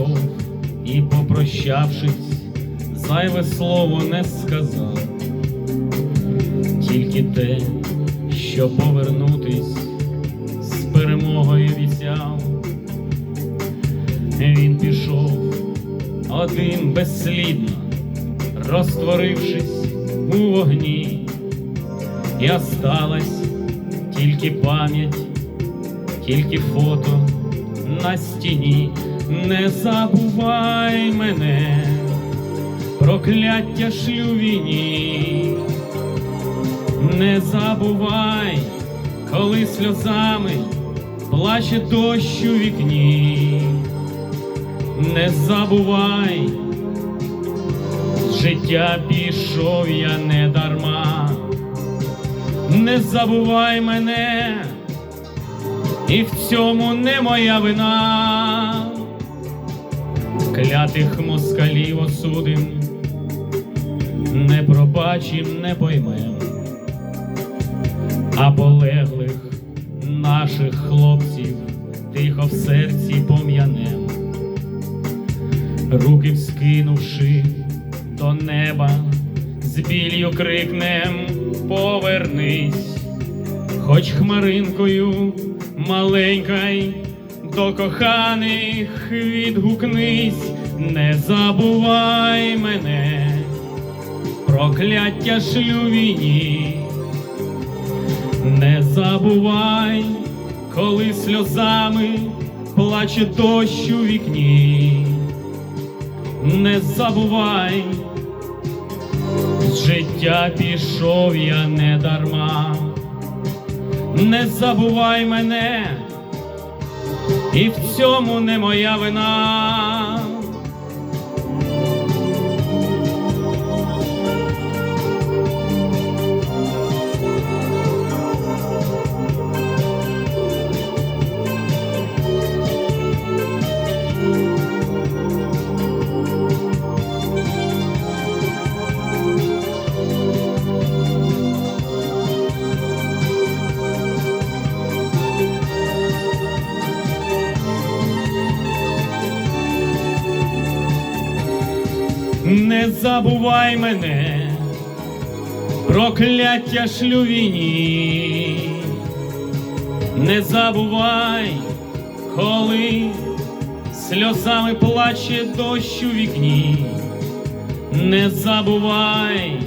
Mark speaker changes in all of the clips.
Speaker 1: пішов і, попрощавшись, зайве слово не сказав, тільки те, що повернутись з перемогою обіцяв. Він пішов один безслідно, розтворившись у вогні, і осталась тільки пам'ять, тільки фото на стіні. Не забувай мене, прокляття шлювіні, не забувай, коли сльозами плаче дощ у вікні, не забувай, життя пішов я не дарма, не забувай мене, і в цьому не моя вина. Клятих москалів осудим, не пробачим, не поймем, а полеглих наших хлопців тихо в серці пом'янем, руки вскинувши до неба, з білью крикнем повернись, хоч хмаринкою маленькой до коханих відгукнись, не забувай мене, прокляття шлювіні, не забувай, коли сльозами плаче дощ у вікні, не забувай, з життя пішов я не дарма, не забувай мене і в цьому не моя вина. Не забувай мене, прокляття шлювіні, не забувай, коли сльозами плаче дощ у вікні, не забувай,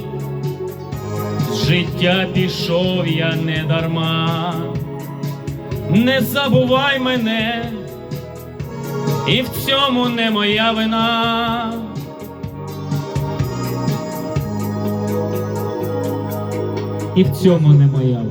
Speaker 1: з життя пішов я не дарма, не забувай мене, і в цьому не моя вина. І в цьому не моя.